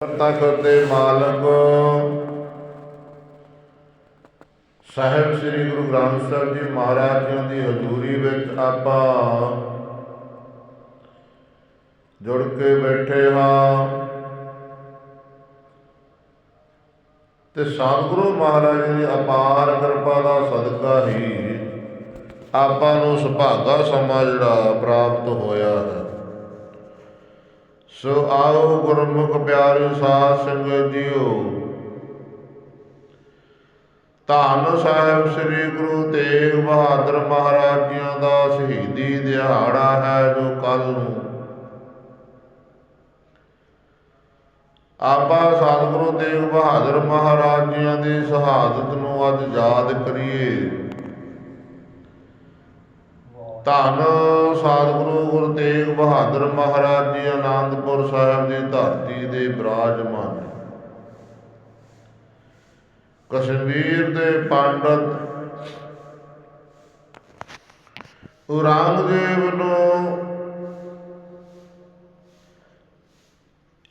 ਤਖਤ ਦੇ ਮਾਲਕ, ਸਾਹਿਬ ਸ੍ਰੀ ਗੁਰੂ ਗ੍ਰੰਥ ਸਾਹਿਬ ਜੀ ਮਹਾਰਾਜ ਜੀ ਦੀ ਹਜ਼ੂਰੀ ਵਿੱਚ ਆਪਾਂ ਜੁੜ ਕੇ ਬੈਠੇ ਹਾਂ। ਤੇ ਸਤਿਗੁਰੂ ਮਹਾਰਾਜ ਜੀ ਦੀ ਅਪਾਰ ਕਿਰਪਾ ਦਾ ਸਦਕਾ ਹੀ ਆਪਾਂ ਨੂੰ ਸੁਭਾਗਾ ਸਮਾਂ ਜਿਹੜਾ ਪ੍ਰਾਪਤ ਹੋਇਆ ਹੈ। ਸੋ ਆਓ ਗੁਰਮੁਖ ਪਿਆਰੇ ਸਾਧ ਸੰਗਤ ਜੀਓ। ਧੰਨ ਸਾਹਿਬ ਸ੍ਰੀ ਗੁਰੂ ਤੇਗ ਬਹਾਦਰ ਮਹਾਰਾਜ ਜੀਆਂ ਦਾ ਸ਼ਹੀਦੀ ਦਿਹਾੜਾ ਹੈ ਜੋ ਕੱਲ ਨੂੰ। ਆਪਾਂ ਸਤਿਗੁਰੂ ਤੇਗ ਬਹਾਦਰ ਮਹਾਰਾਜ ਜੀਆਂ ਦੀ ਸ਼ਹਾਦਤ ਨੂੰ ਅੱਜ ਯਾਦ ਕਰੀਏ। ਧੰਨ ਸਤਿਗੁਰੂ ਗੁਰੂ ਤੇਗ ਬਹਾਦਰ ਮਹਾਰਾਜ ਜੀ ਆਨੰਦਪੁਰ ਸਾਹਿਬ ਦੀ ਧਰਤੀ ਦੇ ਬਿਰਾਜਮਾਨ। ਕਸ਼ਮੀਰ ਦੇ ਪੰਡਤ ਔਰੰਗਜ਼ੇਬ ਨੂੰ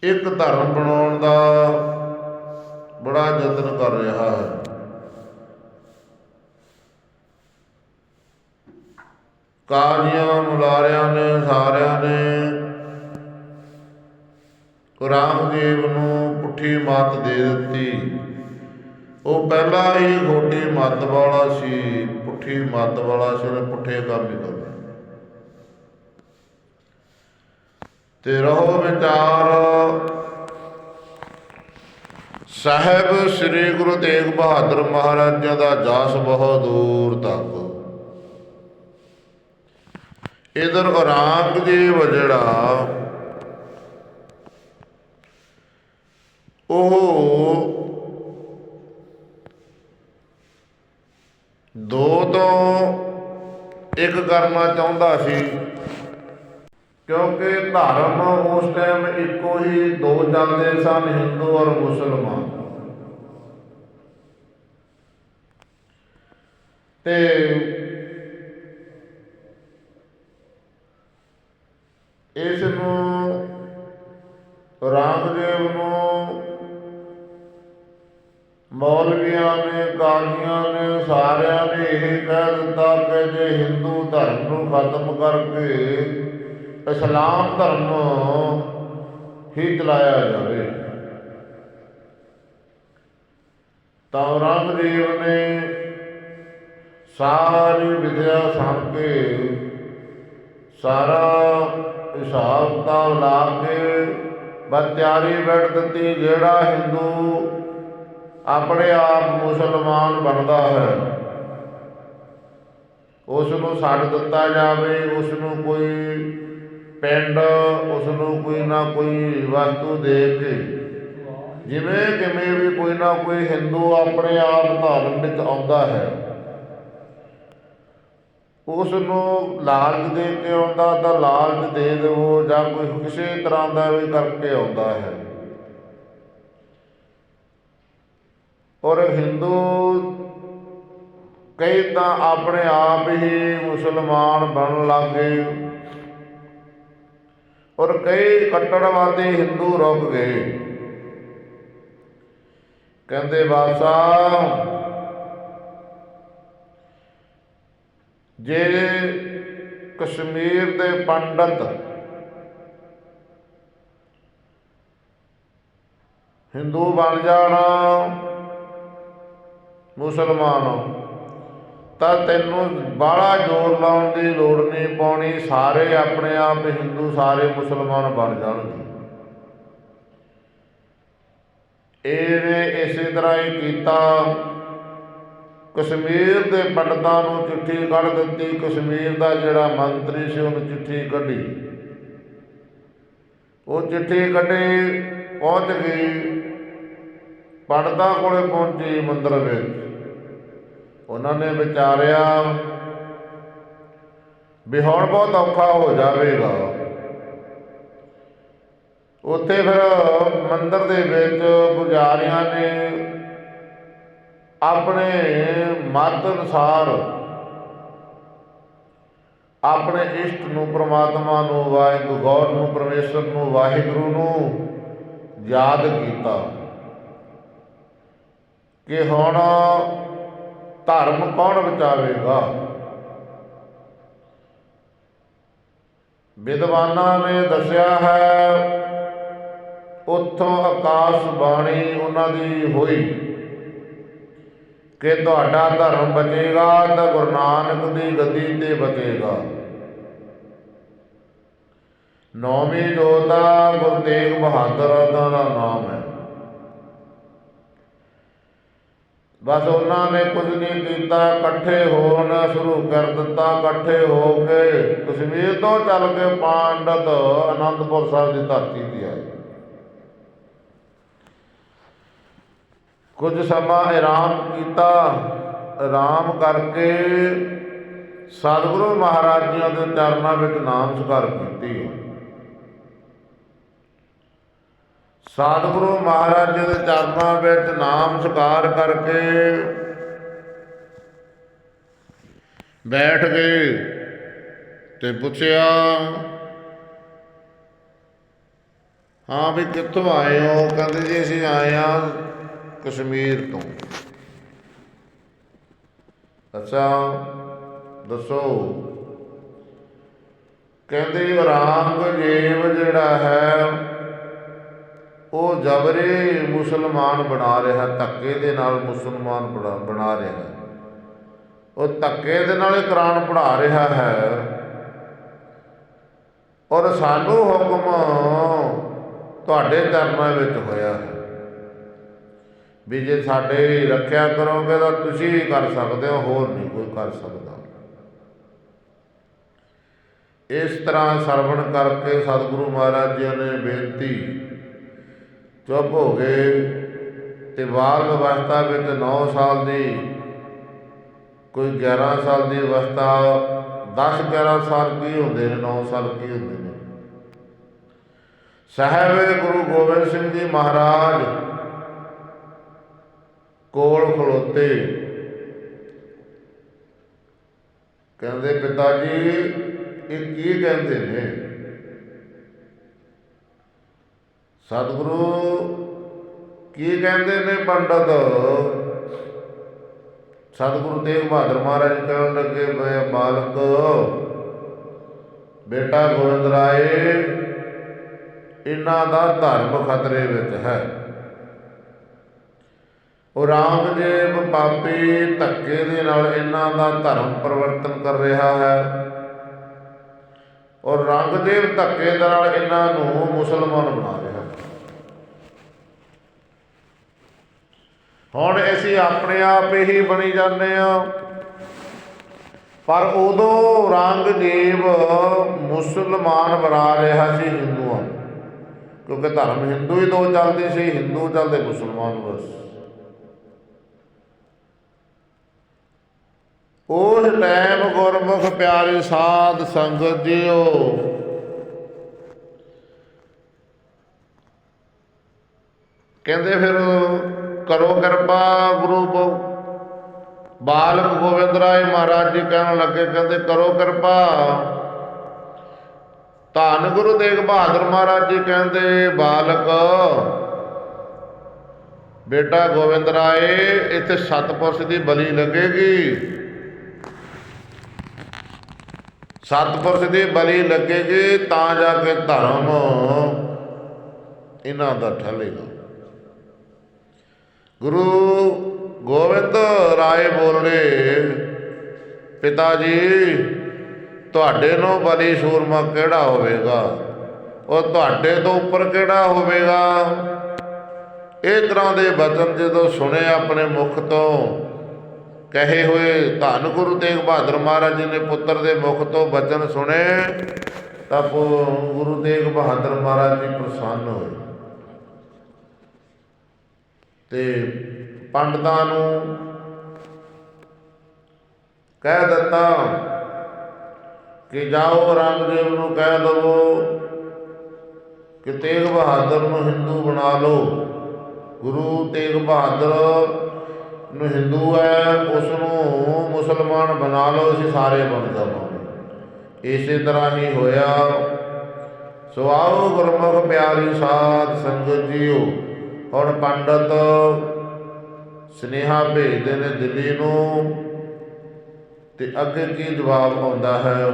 ਇੱਕ ਧਰਮ ਬਣਾਉਣ ਦਾ ਬੜਾ ਯਤਨ ਕਰ ਰਿਹਾ ਹੈ। ਕਾਜ਼ੀਆਂ ਮੁਲਾਰਿਆਂ ਨੇ, ਸਾਰਿਆਂ ਨੇ। ਔਰੰਗਜ਼ੇਬ ਨੂੰ ਪੁੱਠੀ ਮੱਤ ਦੇ ਦਿੱਤੀ। ਉਹ ਪਹਿਲਾਂ ਹੀ ਖੋਟੀ ਮੱਤ ਵਾਲਾ ਸੀ, ਪੁੱਠੀ ਮੱਤ ਵਾਲਾ ਸੀ, ਉਹਨੇ ਪੁੱਠੇ ਕੰਮ ਹੀ ਕਰਨੇ। ਤੇ ਰਹੋ ਵਿਚਾਰ। ਸਾਹਿਬ ਸ੍ਰੀ ਗੁਰੂ ਤੇਗ ਬਹਾਦਰ ਮਹਾਰਾਜਾਂ ਦਾ ਜਸ ਬਹੁਤ ਦੂਰ ਤੱਕ। ਇਧਰ ਔਰੰਗਜ਼ੇਬ ਜਿਹੜਾ ਉਹ ਦੋ ਤੋਂ ਇੱਕ ਕਰਨਾ ਚਾਹੁੰਦਾ ਸੀ, ਕਿਉਂਕਿ ਧਰਮ ਉਸ ਟਾਈਮ ਇੱਕੋ ਹੀ ਦੋ ਚੱਲਦੇ ਸਨ, ਹਿੰਦੂ ਔਰ ਮੁਸਲਮਾਨ। ਤੇ ਇਸ ਨੂੰ ਰਾਮਦੇਵ ਨੂੰ ਮੌਲਵੀਆਂ ਨੇ, ਕਾਲੀਆਂ ਨੇ, ਸਾਰਿਆਂ ਨੇ ਇਹ ਕਹਿ ਦਿੱਤਾ ਕਿ ਜੇ ਹਿੰਦੂ ਧਰਮ ਨੂੰ ਖਤਮ ਕਰਕੇ ਇਸਲਾਮ ਧਰਮ ਹੀ ਚਲਾਇਆ ਜਾਵੇ, ਤਾਂ ਔਰੰਗਜ਼ੇਬ ਨੇ ਸਾਰੀ ਵਿਦਿਆ ਸਾਂਭ ਕੇ ਸਾਰਾ ਹਿਸਾਬ ਕਿਤਾਬ ਲਾ ਕੇ ਬਸ ਬੈਠ ਦਿੱਤੀ, ਜਿਹੜਾ ਹਿੰਦੂ ਆਪਣੇ ਆਪ ਮੁਸਲਮਾਨ ਬਣਦਾ ਹੈ ਉਸ ਨੂੰ ਛੱਡ ਦਿੱਤਾ ਜਾਵੇ ਉਸ ਨੂੰ ਕੋਈ ਪਿੰਡ ਉਸ ਨੂੰ ਕੋਈ ਨਾ ਕੋਈ ਵਸਤੂ ਦੇ ਕੇ। ਜਿਵੇਂ ਕਿਵੇਂ ਵੀ ਕੋਈ ਨਾ ਕੋਈ ਹਿੰਦੂ ਆਪਣੇ ਆਪ ਧਰਮ ਵਿੱਚ ਆਉਂਦਾ ਹੈ। ਉਸ ਨੂੰ ਲਾਲਚ ਦੇ ਕੇ ਆਉਂਦਾ ਤਾਂ ਲਾਲਚ ਦੇ ਦੇਵੋ ਜਾਂ ਕੋਈ ਕਿਸੇ ਤਰ੍ਹਾਂ ਦਾ ਵੀ ਕਰਕੇ ਆਉਂਦਾ ਹੈ। ਔਰ ਹਿੰਦੂ ਕਈ ਤਾਂ ਆਪਣੇ ਆਪ ਹੀ ਮੁਸਲਮਾਨ ਬਣਨ ਲੱਗੇ ਔਰ ਕਈ ਕੱਟੜਵਾਦੀ ਹਿੰਦੂ ਰੁਕ ਗਏ। ਕਹਿੰਦੇ, ਬਾਦਸ਼ਾਹ ਜੇ ਕਸ਼ਮੀਰ ਦੇ ਪੰਡਤ ਹਿੰਦੂ ਬਣ ਜਾਣਾ, ਮੁਸਲਮਾਨ, ਤਾਂ ਤੈਨੂੰ ਬਾਹਲਾ ਜ਼ੋਰ ਲਾਉਣ ਦੀ ਲੋੜ ਨਹੀਂ ਪਾਉਣੀ, ਸਾਰੇ ਆਪਣੇ ਆਪ ਹਿੰਦੂ, ਸਾਰੇ ਮੁਸਲਮਾਨ ਬਣ ਜਾਣਗੇ। ਇਹਨੇ ਇਸੇ ਤਰ੍ਹਾਂ ਹੀ ਕੀਤਾ। ਕਸ਼ਮੀਰ ਦੇ ਪੰਡਤਾਂ ਨੂੰ ਚਿੱਠੀ ਕੱਢ ਦਿੱਤੀ। ਕਸ਼ਮੀਰ ਦਾ ਜਿਹੜਾ ਮੰਤਰੀ ਸੀ, ਉਹਨੂੰ ਚਿੱਠੀ ਕੱਢੀ। ਉਹ ਚਿੱਠੀ ਕੱਢੀ, ਪਹੁੰਚ ਗਈ। ਪੰਡਤਾਂ ਕੋਲੇ ਪਹੁੰਚੀ ਮੰਦਰ ਵਿੱਚ। ਉਹਨਾਂ ਨੇ ਵਿਚਾਰਿਆ, ਵੀ ਹੁਣ ਬਹੁਤ ਔਖਾ ਹੋ ਜਾਵੇਗਾ। ਉੱਥੇ ਫਿਰ ਮੰਦਰ ਦੇ ਵਿੱਚ ਪੁਜਾਰੀਆਂ ਨੇ ਆਪਣੇ ਮਤ ਅਨੁਸਾਰ ਆਪਣੇ ਇਸ਼ਟ ਨੂੰ, ਪ੍ਰਮਾਤਮਾ ਨੂੰ, ਵਾਹਿਗੁਰੂ, ਗੌਰ ਨੂੰ, ਪਰਮੇਸ਼ਰ ਨੂੰ, ਵਾਹਿਗੁਰੂ ਨੂੰ ਯਾਦ ਕੀਤਾ ਕਿ ਹੁਣ ਧਰਮ ਕੌਣ ਬਚਾਵੇਗਾ? ਵਿਦਵਾਨਾਂ ਨੇ ਦੱਸਿਆ ਹੈ, ਉੱਥੋਂ ਆਕਾਸ਼ ਬਾਣੀ ਉਹਨਾਂ ਦੀ ਹੋਈ। ਕਿ ਤੁਹਾਡਾ ਧਰਮ ਬਚੇਗਾ ਤਾਂ ਗੁਰੂ ਨਾਨਕ ਦੀ ਗੱਦੀ ਤੇ ਬਚੇਗਾ। ਨੌਵੀਂ ਜੋਤਾ ਗੁਰੂ ਤੇਗ ਬਹਾਦਰ ਦਾ ਨਾਮ ਹੈ। ਬਸ ਉਹਨਾਂ ਨੇ ਕੁਝ ਨਹੀਂ ਕੀਤਾ, ਇਕੱਠੇ ਹੋਣਾ ਸ਼ੁਰੂ ਕਰ ਦਿੱਤਾ, ਇਕੱਠੇ ਹੋ ਕੇ ਕਸ਼ਮੀਰ ਤੋਂ ਚੱਲ ਕੇ ਪਾਂਡਤ ਅਨੰਦਪੁਰ ਸਾਹਿਬ ਦੀ ਧਰਤੀ ਤੇ ਆਏ। ਕੁਝ ਸਮਾਂ ਆਰਾਮ ਕੀਤਾ, ਆਰਾਮ ਕਰਕੇ ਸਤਿਗੁਰੂ ਮਹਾਰਾਜ ਜੀਆਂ ਦੇ ਚਰਨਾਂ ਵਿੱਚ ਨਾਮ ਸਕਾਰ ਕੀਤੀ। ਸਤਿਗੁਰੂ ਮਹਾਰਾਜ ਜੀ ਦੇ ਚਰਨਾਂ ਵਿੱਚ ਨਾਮ ਸਕਾਰ ਕਰਕੇ ਬੈਠ ਗਏ ਤੇ ਪੁੱਛਿਆ, ਹਾਂ ਵੀ ਕਿੱਥੋਂ ਆਏ ਹੋ? ਕਹਿੰਦੇ, ਜੀ ਅਸੀਂ ਆਏ ਆ ਕਸ਼ਮੀਰ ਤੋਂ। ਅੱਛਾ, ਦੱਸੋ। ਕਹਿੰਦੇ ਔਰੰਗਜ਼ੇਬ ਜਿਹੜਾ ਹੈ, ਉਹ ਜਬਰੇ ਮੁਸਲਮਾਨ ਬਣਾ ਰਿਹਾ, ਧੱਕੇ ਦੇ ਨਾਲ ਮੁਸਲਮਾਨ ਬਣਾ ਬਣਾ ਰਿਹਾ। ਉਹ ਧੱਕੇ ਦੇ ਨਾਲ ਇਹ ਕੁਰਾਨ ਪੜ੍ਹਾ ਰਿਹਾ ਹੈ। ਔਰ ਸਾਨੂੰ ਹੁਕਮ ਤੁਹਾਡੇ ਚਰਨਾਂ ਵਿੱਚ ਹੋਇਆ ਹੈ। ਵੀ ਜੇ ਸਾਡੇ ਰੱਖਿਆ ਕਰੋਗੇ ਤਾਂ ਤੁਸੀਂ ਹੀ ਕਰ ਸਕਦੇ ਹੋ, ਹੋਰ ਨਹੀਂ ਕੋਈ ਕਰ ਸਕਦਾ। ਇਸ ਤਰ੍ਹਾਂ ਸਰਵਣ ਕਰਕੇ ਸਤਿਗੁਰੂ ਮਹਾਰਾਜ ਜੀ ਨੇ ਬੇਨਤੀ, ਚੁੱਪ ਹੋ ਗਏ ਤੇ ਬਾਲ ਅਵਸਥਾ ਵਿੱਚ 9 ਸਾਲ ਦੀ, ਕੋਈ 11 ਸਾਲ ਦੀ ਅਵਸਥਾ 10 11 ਸਾਲ ਕੀ ਹੁੰਦੇ ਨੇ 9 ਸਾਲ ਕੀ ਹੁੰਦੇ ਨੇ? ਸਾਹਿਬ ਗੁਰੂ ਗੋਬਿੰਦ ਸਿੰਘ ਜੀ ਮਹਾਰਾਜ ਕੋਲ ਖਲੋਤੇ। ਕਹਿੰਦੇ, ਪਿਤਾ ਜੀ, ਇਹ ਕੀ ਕਹਿੰਦੇ ਨੇ? ਸਤਿਗੁਰੂ, ਕੀ ਕਹਿੰਦੇ ਨੇ ਪੰਡਤ? ਸਤਿਗੁਰੂ ਤੇਗ ਬਹਾਦਰ ਮਹਾਰਾਜ ਕਹਿਣ ਲੱਗੇ ਬੇ ਬਾਲਕ ਬੇਟਾ ਗੋਬਿੰਦ ਰਾਏ, ਇਹਨਾਂ ਦਾ ਧਰਮ ਖਤਰੇ ਵਿੱਚ ਹੈ। ਉਹ ਔਰੰਗਜ਼ੇਬ ਪਾਪੀ ਧੱਕੇ ਦੇ ਨਾਲ ਇਹਨਾਂ ਦਾ ਧਰਮ ਪਰਿਵਰਤਨ ਕਰ ਰਿਹਾ ਹੈ। ਔਰ ਰੰਗਦੇਵ ਧੱਕੇ ਦੇ ਨਾਲ ਇਹਨਾਂ ਨੂੰ ਮੁਸਲਮਾਨ ਬਣਾ ਰਿਹਾ ਹੁਣ ਅਸੀਂ ਆਪਣੇ ਆਪ ਹੀ ਬਣੀ ਜਾਂਦੇ ਆ ਪਰ ਉਦੋਂ ਰੰਗਦੇਵ ਮੁਸਲਮਾਨ ਬਣਾ ਰਿਹਾ ਸੀ ਹਿੰਦੂਆਂ ਨੂੰ। ਕਿਉਂਕਿ ਧਰਮ ਹਿੰਦੂ ਹੀ ਦੋ ਚੱਲਦੇ ਸੀ, ਹਿੰਦੂ ਚੱਲਦੇ ਮੁਸਲਮਾਨ ਬਸ। ਉਸ ਟਾਈਮ ਗੁਰਮੁਖ ਪਿਆਰੇ ਸਾਧ ਸੰਗਤ ਜੀਓ। ਕਹਿੰਦੇ ਫਿਰ ਕਰੋ ਕਿਰਪਾ ਗੁਰੂ ਬਾਲਕ ਗੋਬਿੰਦ ਰਾਏ ਮਹਾਰਾਜ ਜੀ ਕਹਿਣ ਲੱਗੇ, ਕਹਿੰਦੇ ਕਰੋ ਕਿਰਪਾ। ਧੰਨ ਗੁਰੂ ਤੇਗ ਬਹਾਦਰ ਮਹਾਰਾਜ ਜੀ ਕਹਿੰਦੇ, ਬਾਲਕ, ਬੇਟਾ ਗੋਬਿੰਦ ਰਾਏ ਇੱਥੇ ਸਤਪੁਰਸ਼ ਦੀ ਬਲੀ ਲੱਗੇਗੀ। ਸਤਪੁਰਸ਼ ਦੀ ਬਲੀ ਲੱਗੇਗੀ, ਤਾਂ ਜਾ ਕੇ ਧਰਮ ਇਹਨਾਂ ਦਾ ਠੱਲੇਗਾ। ਗੁਰੂ ਗੋਬਿੰਦ ਰਾਏ ਬੋਲੇ ਪਿਤਾ ਜੀ, ਤੁਹਾਡੇ ਨੂੰ ਬਲੀ ਸੂਰਮਾ ਕਿਹੜਾ ਹੋਵੇਗਾ? ਉਹ ਤੁਹਾਡੇ ਤੋਂ ਉੱਪਰ ਕਿਹੜਾ ਹੋਵੇਗਾ? ਇਹ ਤਰ੍ਹਾਂ ਦੇ ਬਚਨ ਜਦੋਂ ਸੁਣੇ ਆਪਣੇ ਮੁਖ ਤੋਂ ਕਹੇ ਹੋਏ ਧੰਨ ਗੁਰੂ ਤੇਗ ਬਹਾਦਰ ਮਹਾਰਾਜ ਜੀ ਨੇ ਪੁੱਤਰ ਦੇ ਮੁਖ ਤੋਂ ਬਚਨ ਸੁਣੇ ਤਾਂ ਗੁਰੂ ਤੇਗ ਬਹਾਦਰ ਮਹਾਰਾਜ ਜੀ ਪ੍ਰਸੰਨ ਹੋਏ। ਤੇ ਪੰਡਤਾਂ ਨੂੰ ਕਹਿ ਦਿੱਤਾ ਕਿ ਜਾਓ ਰੰਗਦੇਵ ਨੂੰ ਕਹਿ ਦਵੋ ਕਿ ਤੇਗ ਬਹਾਦਰ ਨੂੰ ਹਿੰਦੂ ਬਣਾ ਲਓ। ਗੁਰੂ ਤੇਗ ਬਹਾਦਰ ਨੂੰ ਹਿੰਦੂ ਹੈ ਉਸ ਨੂੰ ਮੁਸਲਮਾਨ ਬਣਾ ਲਓ, ਅਸੀਂ ਸਾਰੇ ਬਣ ਜਾਵਾਂਗੇ। ਇਸੇ ਤਰ੍ਹਾਂ ਹੀ ਹੋਇਆ। ਸੋ ਆਓ ਗੁਰਮੁਖ ਪਿਆਰੀ ਸਾਧ ਸੰਗਤ ਜੀਓ, ਹੁਣ ਪੰਡਤ ਸਨੇਹਾ ਭੇਜਦੇ ਨੇ ਦਿੱਲੀ ਨੂੰ, ਤੇ ਅੱਗੇ ਕੀ ਜਵਾਬ ਆਉਂਦਾ ਹੈ?